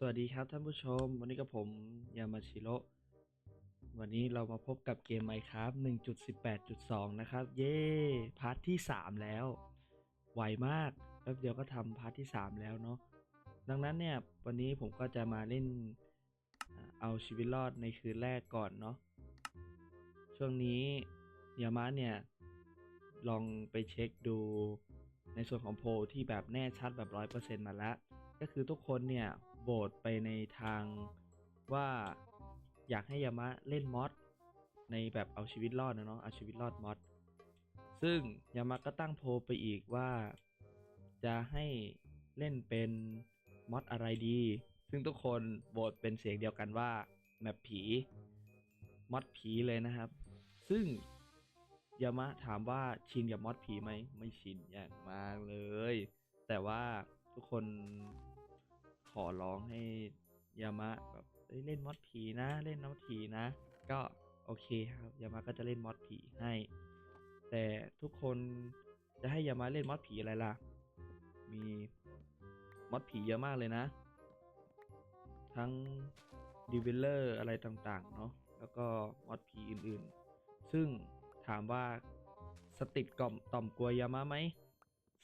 สวัสดีครับท่านผู้ชม วันนี้กับผมยามาชิโร่วันนี้เรามาพบกับเกม Minecraft 1.18.2 นะครับ เย้พาร์ทที่ 3 แล้ว ไวมากแป๊บเดียวก็ทำพาร์ทที่ 3 แล้วเนาะดังนั้นเนี่ย วันนี้ผมก็จะมาเล่นเอาชีวิตรอดในคืนแรกก่อนเนาะช่วงนี้ยามะเนี่ย ลองไปเช็คดูในส่วนของโพลที่แบบแน่ชัดแบบ 100%มาแล้ว ก็คือทุกคนเนี่ย โหวตไปในทางว่าอยากให้ยามะเล่นมอดในแบบเอาชีวิตรอดนะเนาะเอาชีวิตรอดมอดซึ่งยามะก็ตั้งโพไปอีกว่า จะให้เล่นเป็นมอดอะไรดี ซึ่งทุกคนโหวตเป็นเสียงเดียวกันว่าแมปผีมอดผีเลยนะครับ ซึ่งยามะถามว่าชินกับมอดผีไหมไม่ชินอย่างมากเลย แต่ว่าทุกคน อร้องให้ยามะแบบเล่นมอดผีนะ เล่นน้ำผีนะ ก็โอเคครับยามะก็จะเล่นมอดผีให้ แต่ทุกคนจะให้ยามะเล่นมอดผีอะไรล่ะ มีมอดผีเยอะมากเลยนะ ทั้งดีเวลเลอร์อะไรต่างๆเนาะแล้วก็มอดผีอื่นๆ ซึ่งถามว่าสติดกล่อมต่อมกลัวยามะไหม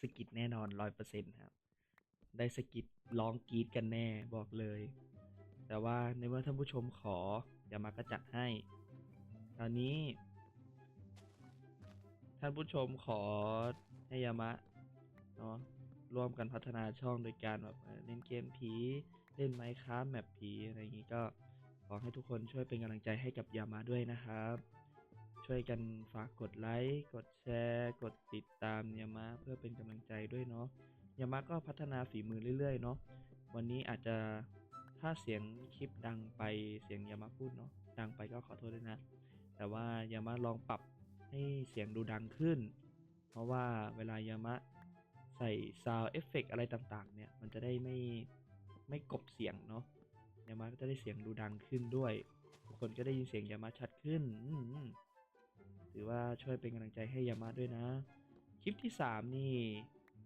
สกิดแน่นอนร้อยเปอร์เซ็นต์ครับ ได้สกิด ร้องกรีดกันแน่บอกเลย แต่ว่าในเมื่อท่านผู้ชมขออย่ามาก็จัดให้ตอนนี้ ท่านผู้ชมขอให้ยามะเนาะร่วมกันพัฒนาช่องโดยการแบบเล่นเกมผีเล่นไมค์ค้าแมปผีอะไรอย่างนี้ก็ขอให้ทุกคนช่วยเป็นกำลังใจให้กับยามาด้วยนะครับ ช่วยกันฝากกดไลค์ กดแชร์ กดติดตามยามะเพื่อเป็นกำลังใจด้วยเนาะ ยามะก็พัฒนาฝีมือเรื่อยๆเนาะวันนี้อาจจะถ้าเสียงคลิปดังไปเสียงยามะพูดเนาะดังไปก็ขอโทษด้วยนะ แต่ว่ายามะลองปรับให้เสียงดูดังขึ้น เพราะว่าเวลายามะใส่ซาวเอฟเฟกอะไรต่างๆ เนี่ย มันจะได้ไม่ไม่กบเสียงเนาะยามะก็จะได้เสียงดูดังขึ้นด้วยทุกคนก็ได้ยินเสียงยามะชัดขึ้นถือว่าช่วยเป็นกำลังใจให้ยามะด้วยนะ คลิปที่ 3 นี่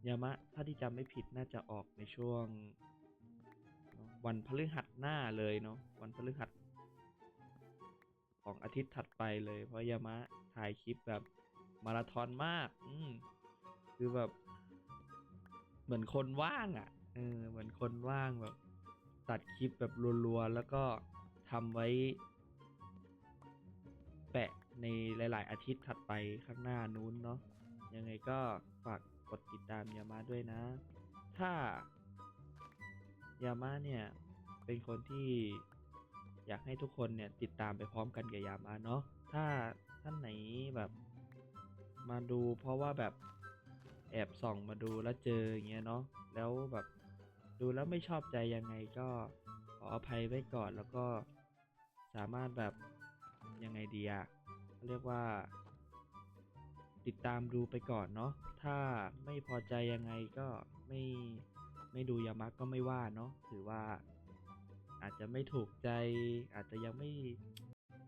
ยามะถ้าที่จำไม่ผิดน่าจะออกในช่วง วันพฤหัสหน้าเลยเนาะวันพฤหัส ของอาทิตย์ถัดไปเลย เพราะยามะถ่ายคลิปแบบมาราธอนมาก อืมคือแบบ เหมือนคนว่างอะ่ะเออเหมือนคนว่างแบบ ตัดคลิปแบบรัวๆแล้วก็ทำไว้ แปะในหลาย ๆ อาทิตย์ถัดไปข้างหน้านู้นเนาะยังไงก็ฝาก กดติดตามยามาด้วยนะ ถ้ายามาเนี่ยเป็นคนที่อยากให้ทุกคนเนี่ยติดตามไปพร้อมกันกับยามาเนาะถ้าท่านไหนแบบมาดูเพราะว่าแบบแอบส่องมาดูแล้วเจออย่างเงี้ยเนาะแล้วแบบดูแล้วไม่ชอบใจยังไงก็ขออภัยไว้ก่อนแล้วก็สามารถแบบยังไงดีอะเขาเรียกว่า ติดตามดูไปก่อนเนาะถ้าไม่พอใจยังไงก็ไม่ไม่ดูยามักก็ไม่ว่าเนาะถือว่า อาจจะไม่ถูกใจ อาจจะยังไม่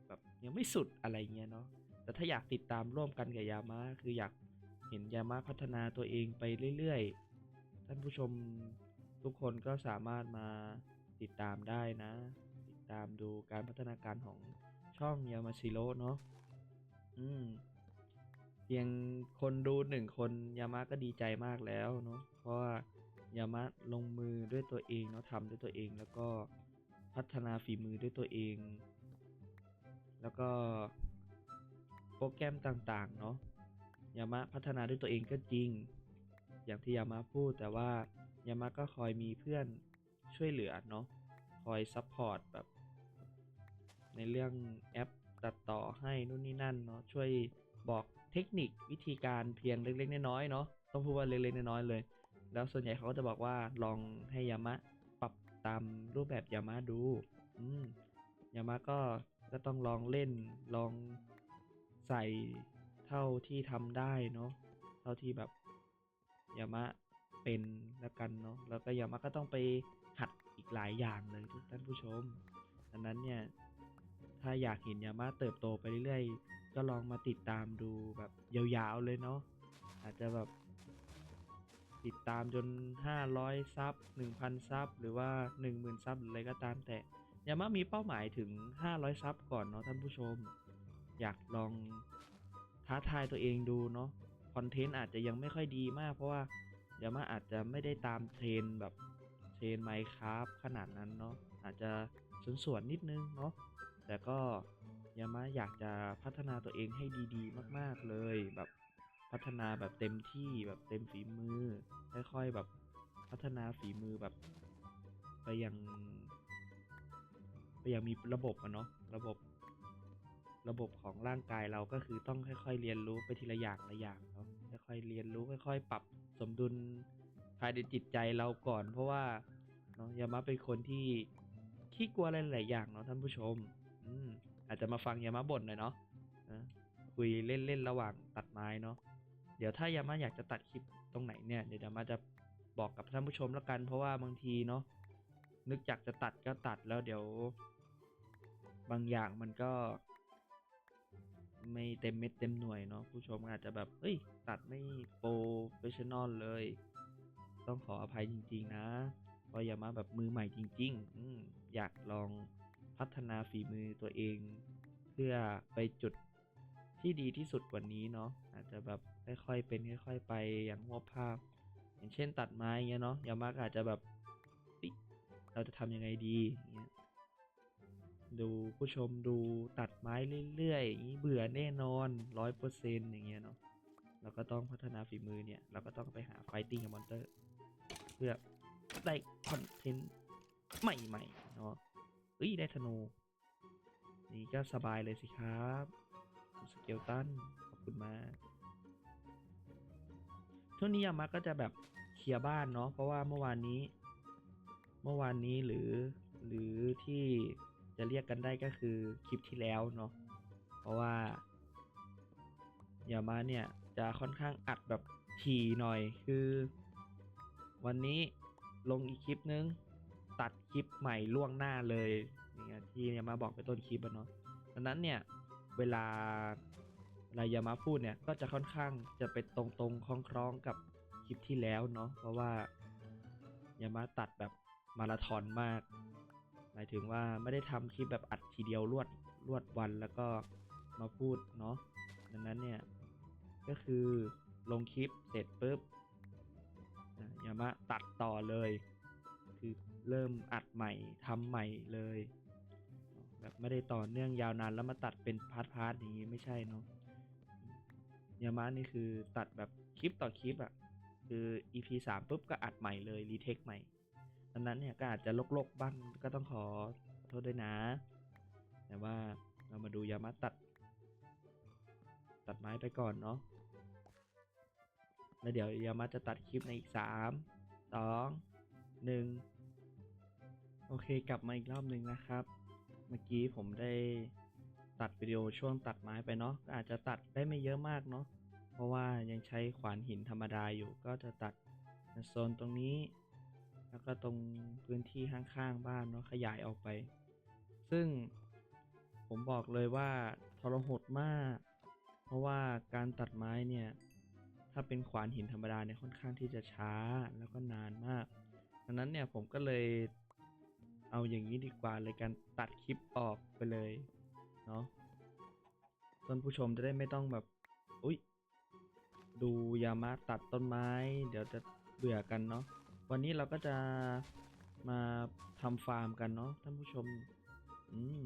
แบบยังไม่สุดอะไรเงี้ยเนาะแต่ถ้าอยากติดตามร่วมกันกับยามะคืออยากเห็นยามะพัฒนาตัวเองไปเรื่อยๆ ท่านผู้ชมทุกคนก็สามารถมาติดตามได้นะ ติดตามดูการพัฒนาการของช่องยามาชิโร่เนาะอืม เพียงคนดูหนึ่งคนยามะก็ดีใจมากแล้วเนาะเพราะว่ายามะลงมือด้วยตัวเองเนาะทำด้วยตัวเองแล้วก็พัฒนาฝีมือด้วยตัวเอง แล้วก็โปรแกรมต่างๆ เนาะยามะพัฒนาด้วยตัวเองก็จริง อย่างที่ยามะพูดแต่ว่ายามะก็คอยมีเพื่อนช่วยเหลือเนาะคอยซัพพอร์ตแบบ ในเรื่องแอปตัดต่อให้นู่นนี่นั่นเนาะช่วยบอก เทคนิควิธีการเพียงเล็กๆน้อยๆเนาะต้องพูดว่าเล็กๆน้อยๆเลย แล้วส่วนใหญ่เขาก็จะบอกว่าลองให้ยามะปรับตามรูปแบบยามะดู อืมยามะก็ก็ต้องลองเล่นลองใส่เท่าที่ทำได้เนาะเท่าที่แบบยามะเป็นแล้วกันเนาะแล้วก็ยามะก็ต้องไปหัดอีกหลายอย่างเลยทุกท่านผู้ชมดังนั้นเนี่ยถ้าอยากเห็นยามาเติบโตไปเรื่อยๆ ก็ลองมาติดตามดูแบบยาวๆเลยเนาะอาจจะแบบ ติดตามจน 500 ซับ 1,000 ซับ หรือว่า 10,000 ซับหรืออะไรก็ตามแต่ยามามีเป้าหมายถึง 500 ซับก่อนเนาะท่านผู้ชม อยากลองท้าทายตัวเองดูเนาะคอนเทนต์อาจจะยังไม่ค่อยดีมาก เพราะว่ายามาอาจจะไม่ได้ตามเทรนแบบเทรนไมค์ครับขนาดนั้นเนาะอาจจะส่วนๆนิดนึงเนาะแต่ก็ ยามาอยากจะพัฒนาตัวเองให้ดีๆ มาก ๆ เลย แบบพัฒนาแบบเต็มที่แบบเต็มฝีมือ ค่อยๆแบบพัฒนาฝีมือแบบ ไปยัง ไปยังมีระบบอะเนาะระบบ ระบบของร่างกายเราก็คือต้องค่อย ๆ เรียนรู้ไปทีละอย่างละอย่างเนาะค่อยๆเรียนรู้ค่อย ๆ ปรับสมดุลภายในจิตใจเราก่อน เพราะว่าเนาะยามาเป็นคนที่ขี้กลัวอะไรหลายๆอย่างเนาะท่านผู้ชม อืม อาจจะมาฟังยามาบ่นหน่อยเนาะคุยเล่นๆระหว่างตัดไม้เนาะเดี๋ยวถ้ายามาอยากจะตัดคลิปตรงไหนเนี่ยเดี๋ยวยามาจะบอกกับท่านผู้ชมแล้วกัน เพราะว่าบางทีเนาะนึกอยากจะตัดก็ตัดแล้วเดี๋ยว บางอย่างมันก็ ไม่เต็มเม็ดเต็มหน่วยเนาะผู้ชมอาจจะแบบเอ้ย ตัดไม่โปรเฟชชั่นอลเลย ต้องขออภัยจริง ๆ นะเพราะยามาแบบมือใหม่จริง ๆอือยากลอง พัฒนาฝีมือตัวเอง เพื่อไปจุดที่ดีที่สุดกว่านี้เนาะอาจจะแบบค่อยๆเป็นค่อย ๆ ไปอย่างงวบภาพ อย่างเช่นตัดไม้เงี้ยเนาะยามากอาจจะแบบเราจะทำยังไงดีอย่างเงี้ยดูผู้ชมดูตัดไม้เรื่อยๆอย่างนี้เบื่อแน่นอนร้อยเปอร์เซ็นต์อย่างเงี้ยเนาะเราก็ต้องพัฒนาฝีมือเนี่ย เราก็ต้องไปหาไฟติ้งกับมอนเตอร์ เพื่อได้คอนเทนต์ใหม่ๆเนาะ เอ้ยได้ธนูนี่ก็สบายเลยสิครับสเกลตันขอบคุณมากช่วงนี้ยามาก็จะแบบเคลียร์บ้านเนาะเพราะว่าเมื่อวานนี้ เมื่อวานนี้หรือ หรือที่จะเรียกกันได้ก็คือคลิปที่แล้วเนาะเพราะว่ายามาเนี่ยจะค่อนข้างอัดแบบถี่หน่อยคือ วันนี้ลงอีกคลิปนึง ตัดคลิปใหม่ล่วงหน้าเลยอย่างเงี้ยที่ยามาบอกไปต้นคลิปอะเนาะดังนั้นเนี่ยเวลาเวลายามาพูดเนี่ยก็จะค่อนข้างจะไปตรงๆคล้องๆกับคลิปที่แล้วเนาะเพราะว่ายามาตัดแบบมาราธอนมาก หมายถึงว่าไม่ได้ทำคลิปแบบอัดทีเดียวรวดรวดวันแล้วก็มาพูดเนาะดังนั้นเนี่ยก็คือลงคลิปเสร็จปุ๊บยามาตัดต่อเลย เริ่มอัดใหม่ทำใหม่เลย แบบไม่ได้ต่อเนื่องยาวนานแล้วมาตัดเป็นพาร์ทพาร์ทอย่างนี้ไม่ใช่เนาะยามานี่คือตัดแบบคลิปต่อคลิปอะ่ะคือ EP สามปุ๊บก็อัดใหม่เลยรีเทคใหม่ดังนั้นเนี่ยก็อาจจะลกๆบ้างก็ต้องขอโทษด้วยนะ แต่ว่าเรามาดูยามาตัด ตัดไม้ไปก่อนเนาะแล้วเดี๋ยวยามาจะตัดคลิปในอีกสามสองหนึ่ง โอเคกลับมาอีกรอบหนึ่งนะครับ เมื่อกี้ผมได้ตัดวิดีโอช่วงตัดไม้ไปเนาะอาจจะตัดได้ไม่เยอะมากเนาะเพราะว่ายังใช้ขวานหินธรรมดาอยู่ก็จะตัดในโซนตรงนี้ แล้วก็ตรงพื้นที่ข้างๆบ้านเนาะขยายออกไป ซึ่งผมบอกเลยว่าทรหดมาก เพราะว่าการตัดไม้เนี่ย ถ้าเป็นขวานหินธรรมดาเนี่ยค่อนข้างที่จะช้าแล้วก็นานมากดังนั้นเนี่ยผมก็เลย เอาอย่างนี้ดีกว่าเลยการตัดคลิปออกไปเลยเนาะท่านผู้ชมจะได้ไม่ต้องแบบอุ๊ยดูยามาตัดต้นไม้ เดี๋ยวจะเบื่อกันเนาะวันนี้เราก็จะมาทำฟาร์มกันเนาะท่านผู้ชมอืม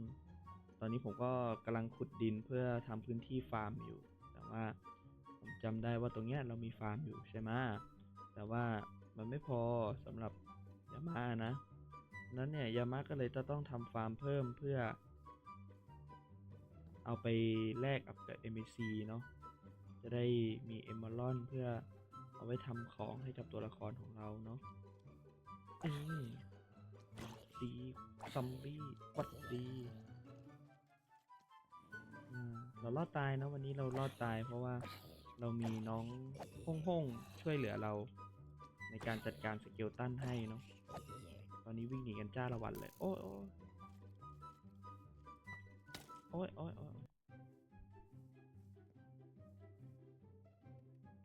ตอนนี้ผมก็กำลังขุดดินเพื่อทำพื้นที่ฟาร์มอยู่ แต่ว่าผมจำได้ว่าตรงเนี้ยเรามีฟาร์มอยู่ใช่ไหมแต่ว่ามันไม่พอสำหรับยามานะ นั้นเนี่ยยามาก็เลยจะต้องทำฟาร์มเพิ่มเพื่อ เอาไปแลกกับกับ MAC เนาะจะได้มีเอม r รอนเพื่อเอาไว้ทำของให้กับตัวละครของเราเนาะอืมดีซอมบี้วัดดีเรารอดตายนะวันนี้เรารอดตายเพราะว่าเรามีน้องห้องห้องช่วยเหลือเรา ในการจัดการสเกลตันให้เนาะ ตอนนี้วิ่งหนีกันจ้าละวันเลย โอ้ยโอ้ยโอ้ยโอ้ย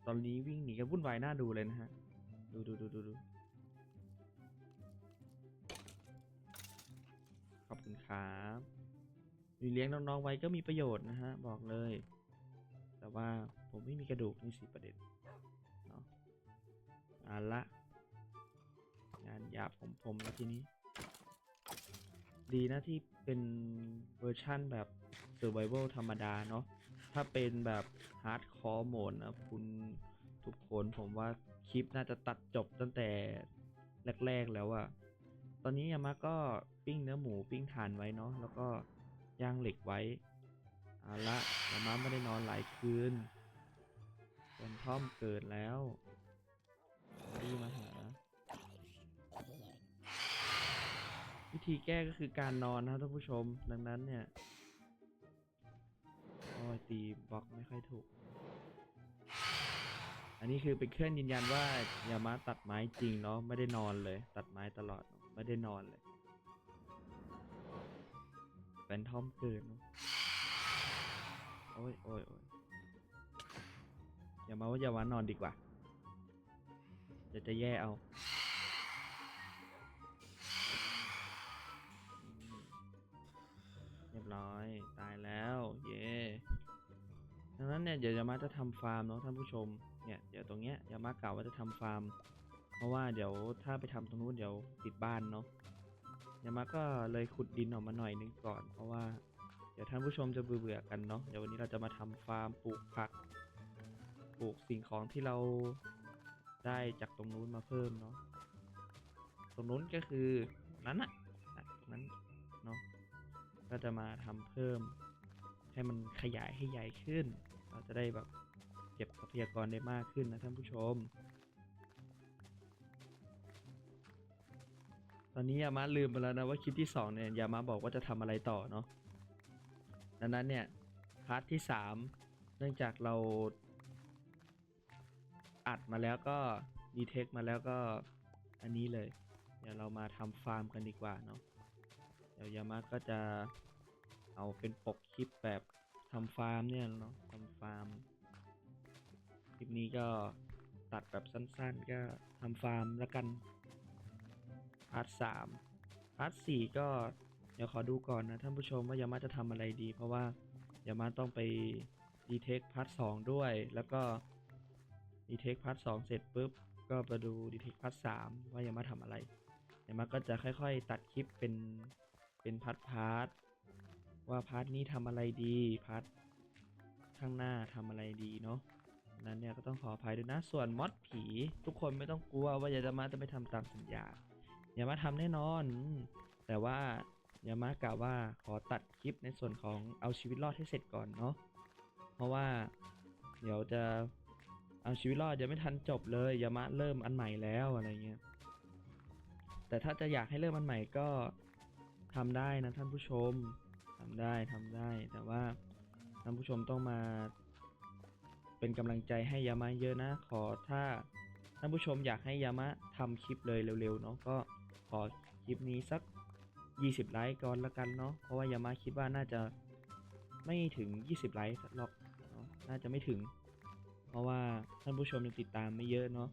ตอนนี้วิ่งหนีกันวุ่นวายน่าดูเลยนะฮะ ดูดูดูดูดูขอบคุณครับมีเลี้ยงน้องๆไว้ก็มีประโยชน์นะฮะ บอกเลย แต่ว่าผมไม่มีกระดูกนี่สิประเด็นเนาะอ่าละ งานหยาบผมผมแล้วทีนี้ ดีนะที่เป็นเวอร์ชั่นแบบ Survival ธรรมดาเนาะถ้าเป็นแบบฮาร์ดคอร์โหมดนะคุณทุกคนผมว่าคลิปน่าจะตัดจบตั้งแต่แรก ๆ แล้วอะตอนนี้ยามาก็ปิ้งเนื้อหมูปิ้งถ่านไว้เนาะแล้วก็ย่างเหล็กไว้เอาละยามาไม่ได้นอนหลายคืนเป็นท่อมเกิดแล้วรีมาหา วิธีแก้ก็คือการนอนนะท่านผู้ชม ดังนั้นเนี่ยโอ้ยตีบล็อกไม่ค่อยถูก อันนี้คือเป็นเครื่องยืนยันว่ายามาตัดไม้จริงเนาะไม่ได้นอนเลย ตัดไม้ตลอดไม่ได้นอนเลยเป็นทอมเกินเนอะโอ้ยโอ้ยโอ้ยอย่ามาว่าอย่ามานอนดีกว่าเดี๋ยวจะแย่เอา รียบร้อยตายแล้ว เย้ดังนั้นเนี่ยเดี๋ยวยามาจะทำฟาร์มเนาะท่านผู้ชมเนี่ยเดี๋ยวตรงเนี้ยยามากล่าวว่าจะทำฟาร์ม เพราะว่าเดี๋ยวถ้าไปทำตรงนู้นเดี๋ยวติดบ้านเนาะยามาก็เลยขุดดินออกมาหน่อยนึงก่อน เพราะว่าเดี๋ยวท่านผู้ชมจะเบื่อๆกันเนาะเดี๋ยววันนี้เราจะมาทำฟาร์มปลูกผัก ปลูกสิ่งของที่เราได้จากตรงนู้นมาเพิ่มเนาะตรงนู้นก็คือนั้นอะอะตรงนั้น ก็จะมาทำเพิ่ม ให้มันขยายให้ใหญ่ขึ้น เราจะได้แบบเก็บทรัพยากรได้มากขึ้นนะท่านผู้ชม ตอนนี้ยามาลืมไปแล้วนะว่าคลิปที่สองเนี่ยยามาบอกว่าจะทำอะไรต่อเนาะดังนั้นเนี่ยพาร์ทที่สามเนื่องจากเราอัดมาแล้วก็ดีเทคมาแล้วก็อันนี้เลย เดี๋ยวเรามาทำฟาร์มกันดีกว่าเนาะ เดี๋ยวยามาก็จะเอาเป็นปกคลิปแบบทำฟาร์มเนี่ยเนาะทำฟาร์ม คลิปนี้ก็ตัดแบบสั้นๆ ก็ทำฟาร์มแล้วกันพาร์ทสามพาร์ทสี่ก็เดี๋ยวขอดูก่อนนะท่านผู้ชมว่ายามาจะทำอะไรดี เพราะว่ายามาต้องไปดีเทคพาร์ทสองด้วย แล้วก็ดีเทคพาร์ทสองเสร็จปุ๊บ ก็ไปดูดีเทคพาร์ทสามว่ายามาทำอะไรยามาก็จะค่อยๆ ตัดคลิปเป็น เป็นพาร์ทพาร์ทว่าพาร์ทนี้ทำอะไรดีพาร์ทข้างหน้าทำอะไรดีเนาะนั้นเนี่ยก็ต้องขออภัยด้วยนะส่วนมอดผี ทุกคนไม่ต้องกลัวว่าอย่าจะมาจะไปทำตามสัญญาอย่ามาทำแน่นอน แต่ว่าอย่ามากล่าวว่าขอตัดคลิปในส่วนของเอาชีวิตรอดให้เสร็จก่อนเนาะเพราะว่าเดี๋ยวจะเอาชีวิตรอดยังไม่ทันจบเลยอย่ามาเริ่มอันใหม่แล้วอะไรเงี้ยแต่ถ้าจะอยากให้เริ่มอันใหม่ก็ ทำได้นะท่านผู้ชมทำได้ทำได้ แต่ว่าท่านผู้ชมต้องมา เป็นกำลังใจให้ยามะเยอะนะ ขอถ้าท่านผู้ชมอยากให้ยามะทำคลิปเลยเร็วๆเนาะก็ขอคลิปนี้สัก 20 ไลค์ก่อนละกันเนาะเพราะว่ายามะคิดว่าน่าจะไม่ถึง 20 ไลค์หรอกเนาะน่าจะไม่ถึง เพราะว่าท่านผู้ชมยังติดตามไม่เยอะเนาะ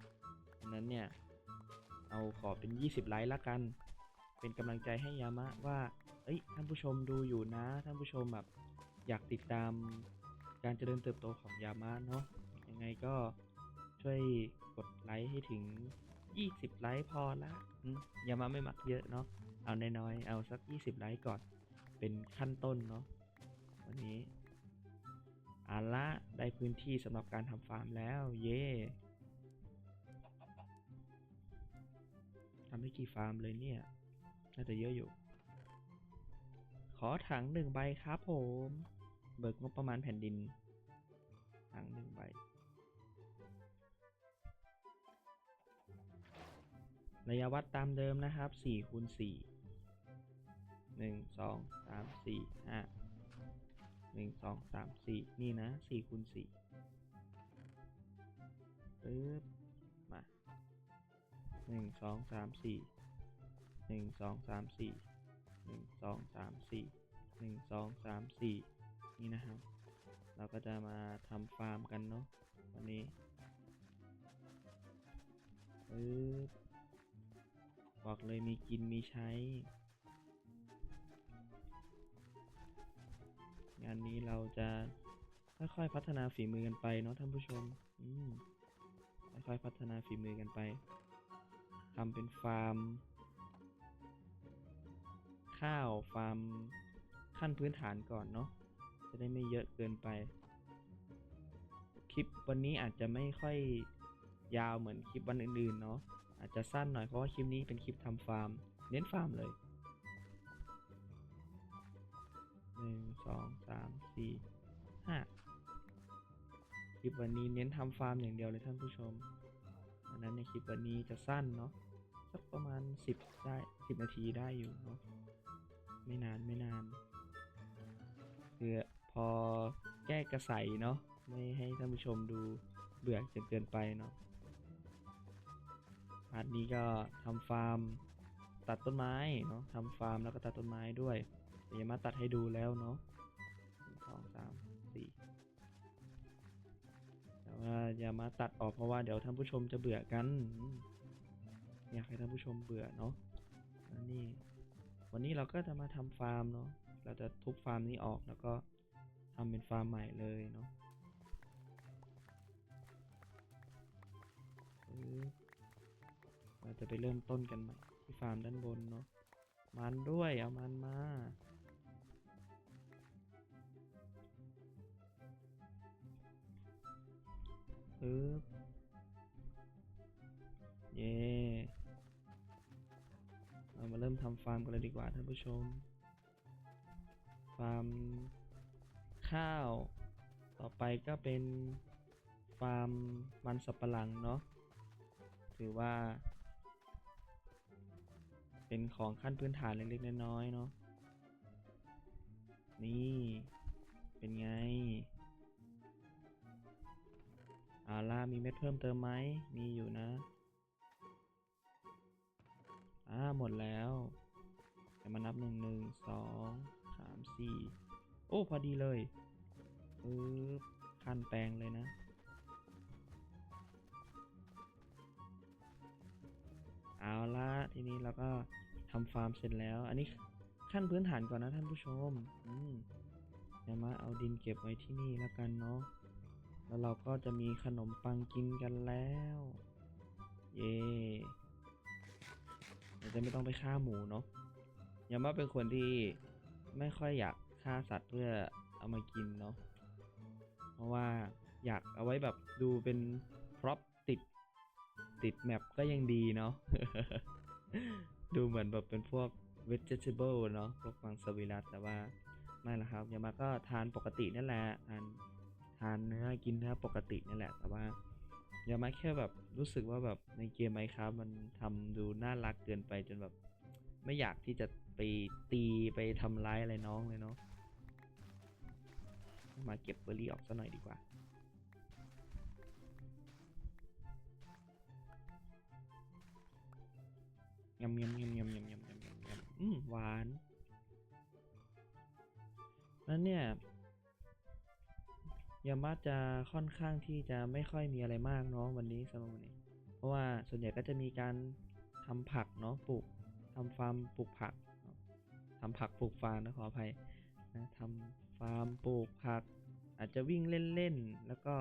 ดังนั้นเนี่ย เอาขอเป็น 20 ไลค์ละกัน เป็นกำลังใจให้ยามะว่า เอ้ยท่านผู้ชมดูอยู่นะ ท่านผู้ชมแบบอยากติดตามการเจริญเติบโตของยามาเนาะยังไงก็ช่วยกดไลค์ให้ถึง 20 ไลค์พอละยามาไม่มักเยอะเนาะเอาน้อยๆเอาสัก 20 ไลค์ก่อนเป็นขั้นต้นเนาะวันนี้อาละได้พื้นที่สำหรับการทำฟาร์มแล้ว เย่ทำได้กี่ฟาร์มเลยเนี่ย น่าจะเยอะอยู่ ขอถังหนึ่งใบครับผม เบิกงบประมาณแผ่นดิน ถังหนึ่งใบ ระยะวัดตามเดิมนะครับสี่คูณสี่หนึ่งสองสามสี่ห้าหนึ่งสองสามสี่นี่นะสี่คูณสี่ปึ๊บมาหนึ่งสองสามสี่ หนึ่งสองสามสี่หนึ่งสองสามสี่หนึ่งสองสามสี่นี่นะครับ เราก็จะมาทำฟาร์มกันเนาะวันนี้โอปึ๊บบอกเลยมีกินมีใช้ งานนี้เราจะค่อยๆพัฒนาฝีมือกันไปเนาะท่านผู้ชม อืมค่อยๆพัฒนาฝีมือกันไปทำเป็นฟาร์ม ข้าวฟาร์มขั้นพื้นฐานก่อนเนาะจะได้ไม่เยอะเกินไป คลิปวันนี้อาจจะไม่ค่อยยาวเหมือนคลิปวันอื่นๆเนาะอาจจะสั้นหน่อยเพราะว่าคลิปนี้เป็นคลิปทำฟาร์ม เน้นฟาร์มเลยหนึ่งสองสามสี่ห้าคลิปวันนี้เน้นทำฟาร์มอย่างเดียวเลยท่านผู้ชมอันนั้นในคลิปวันนี้จะสั้นเนาะสักประมาณสิบได้สิบนาทีได้อยู่เนาะ ไม่นานไม่นานคือพอแก้กระใสเนาะไม่ให้ท่านผู้ชมดูเบื่อจนเกินไปเนาะพาร์ทนี้ก็ทำฟาร์มตัดต้นไม้เนาะทำฟาร์มแล้วก็ตัดต้นไม้ด้วยเดี๋ยวมาตัดให้ดูแล้วเนาะสองสามสี่แต่ว่าอย่ามาตัดออกเพราะว่าเดี๋ยวท่านผู้ชมจะเบื่อกัน อยากให้ท่านผู้ชมเบื่อเนาะนี่ วันนี้เราก็จะมาทำฟาร์มเนาะ เราจะทุบฟาร์มนี้ออกแล้วก็ทำเป็นฟาร์มใหม่เลยเนาะเราจะไปเริ่มต้นกันใหม่ที่ฟาร์มด้านบนเนาะ มันด้วยเอามันมาปึ๊บเย่ เรามาเริ่มทำฟาร์มกันเลยดีกว่าท่านผู้ชม ฟาร์มข้าว ต่อไปก็เป็นฟาร์มมันสับปะหลังเนาะ ถือว่า เป็นของขั้นพื้นฐานเล็กๆน้อยๆเนาะ นี่เป็นไงอาล่ะมีเม็ดเพิ่มเติมไหม มีอยู่นะ อ่าหมดแล้วเดี๋ยวมานับหนึ่งหนึ่งสองสามสี่โอ้พอดีเลยปึ๊บขั้นแปลงเลยนะ เอาละทีนี้เราก็ทำฟาร์มเสร็จแล้ว อันนี้ขั้นพื้นฐานก่อนนะท่านผู้ชม อืมเดี๋ยวมาเอาดินเก็บไว้ที่นี่แล้วกันเนาะแล้วเราก็จะมีขนมปังกินกันแล้ว เย่ เราจะไม่ต้องไปฆ่าหมูเนาะยามาเป็นคนที่ไม่ค่อยอยากฆ่าสัตว์เพื่อเอามากินเนาะ เพราะว่าอยากเอาไว้แบบดูเป็นพร็อพติด ติดแมปก็ยังดีเนาะ ดูเหมือนแบบเป็นพวก vegetable เนาะ พวกมังสวิรัตแต่ว่าไม่ละครับยามาก็ทานปกตินั่นแหละ ทานทานเนื้อกินเนื้อปกตินั่นแหละ แต่ว่า ยามาแค่แบบรู้สึกว่าแบบในเกมไมครับมันทำดูน่ารักเกินไปจนแบบ ไม่อยากที่จะไปตีไปทำร้ายอะไรน้องเลยเนาะมาเก็บเบอร์รี่ออกซะหน่อยดีกว่ายำยำยำยำยำยำยำยำยำอืมหวาน แล้วเนี่ย ยามาจะค่อนข้างที่จะไม่ค่อยมีอะไรมากเนาะวันนี้สำหรับวันนี้ เพราะว่าส่วนใหญ่ก็จะมีการทำผักเนาะปลูกทำฟาร์มปลูกผักเนาะทำผักปลูกฟางนะขออภัยนะทำฟาร์มปลูกผัก อาจจะวิ่งเล่นๆแล้วก็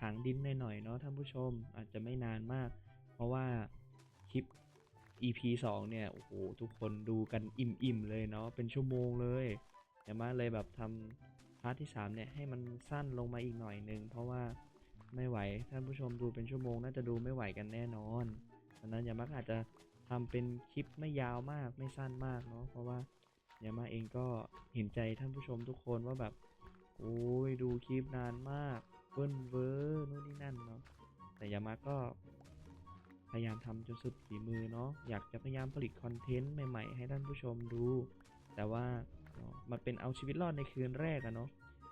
ถางดินหน่อยๆเนาะท่านผู้ชมอาจจะไม่นานมาก เพราะว่าคลิป EP 2 เนี่ยโอ้โหทุกคนดูกันอิ่มๆเลยเนาะเป็นชั่วโมงเลยอย่ามาเลยแบบทำ พาร์ทที่3เนี่ยให้มันสั้นลงมาอีกหน่อยนึง เพราะว่าไม่ไหวท่านผู้ชมดูเป็นชั่วโมงน่าจะดูไม่ไหวกันแน่นอนดังนั้นอย่ามาก็อาจจะทำเป็นคลิปไม่ยาวมากไม่สั้นมากเนาะเพราะว่าอย่ามาเองก็เห็นใจท่านผู้ชมทุกคนว่าแบบโอ้ยดูคลิปนานมากเบิ้ลเวอร์นู่นนี่นั่นเนาะแต่อย่ามาก็พยายามทำจนสุดฝีมือเนาะอยากจะพยายามผลิตคอนเทนต์ใหม่ ๆ ให้ท่านผู้ชมดู แต่ว่า มันเป็นเอาชีวิตรอดในคืนแรกอะเนาะ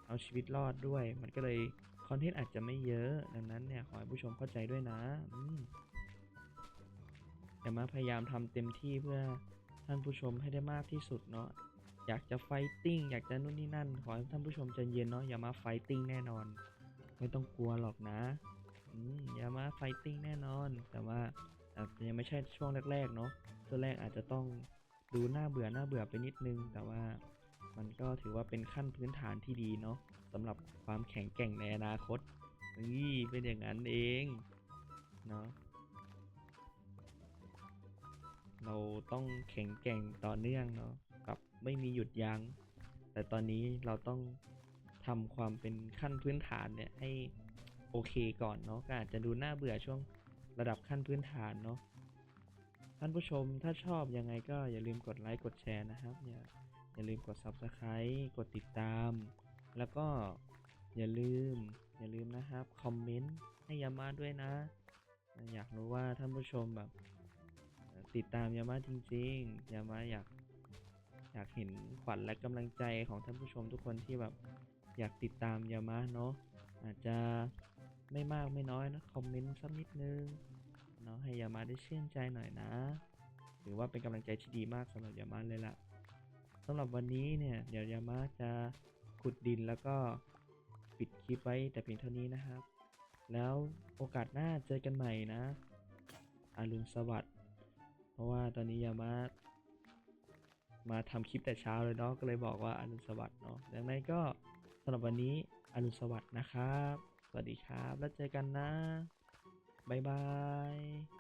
เอาชีวิตรอดด้วย มันก็เลยคอนเทนต์อาจจะไม่เยอะ ดังนั้นเนี่ยขอให้ผู้ชมเข้าใจด้วยนะอืมแต่มาพยายามทำเต็มที่เพื่อท่านผู้ชมให้ได้มากที่สุดเนาะอยากจะไฟติ้งอยากจะนู่นนี่นั่น ขอให้ท่านผู้ชมใจเย็นเนาะอย่ามาไฟติ้งแน่นอน ไม่ต้องกลัวหรอกนะอย่ามาไฟติ้งแน่นอน แต่ว่ายังไม่ใช่ช่วงแรกๆเนาะช่วงแรกอาจจะต้อง ดูน่าเบื่อน่าเบื่อไปนิดนึง แต่ว่ามันก็ถือว่าเป็นขั้นพื้นฐานที่ดีเนาะสำหรับความแข็งแกร่งในอนาคตนี่เป็นอย่างนั้นเองเนาะเราต้องแข็งแกร่งต่อเนื่องเนาะกับไม่มีหยุดยัง้ง แต่ตอนนี้เราต้องทำความเป็นขั้นพื้นฐานเนี่ยให้โอเคก่อนเนาะก็อาจจะดูน่าเบื่อช่วงระดับขั้นพื้นฐานเนาะ ท่านผู้ชมถ้าชอบยังไงก็อย่าลืมกดไลค์กดแชร์นะครับ อย่าอย่าลืมกด Subscribe กดติดตาม แล้วก็อย่าลืมอย่าลืมนะครับคอมเมนต์ให้ยามาด้วยนะ อยากรู้ว่าท่านผู้ชมแบบ ติดตามยามาจริงๆยามาอยากอยากเห็นขวัญและกำลังใจของท่านผู้ชมทุกคนที่แบบอยากติดตามยามาเนาะอาจจะไม่มากไม่น้อยนะคอมเมนต์สักนิดนึง นาะให้ยามาได้ชื่นใจหน่อยนะ ถือว่าเป็นกำลังใจที่ดีมากสำหรับยามาเลยล่ะสำหรับวันนี้เนี่ยเดี๋ยวยามาจะขุดดินแล้วก็ปิดคลิปไว้แต่เพียงเท่านี้นะครับ แล้วโอกาสหน้าเจอกันใหม่นะอารุณสวัสดิ์เพราะว่าตอนนี้ยามามาทำคลิปแต่เช้าเลยเนาะก็เลยบอกว่าอรุณสวัสดิ์เนาะดังนั้นก็สำหรับวันนี้อรุณสวัสดิ์นะครับ สวัสดีครับ แล้วเจอกันนะ บ๊ายบาย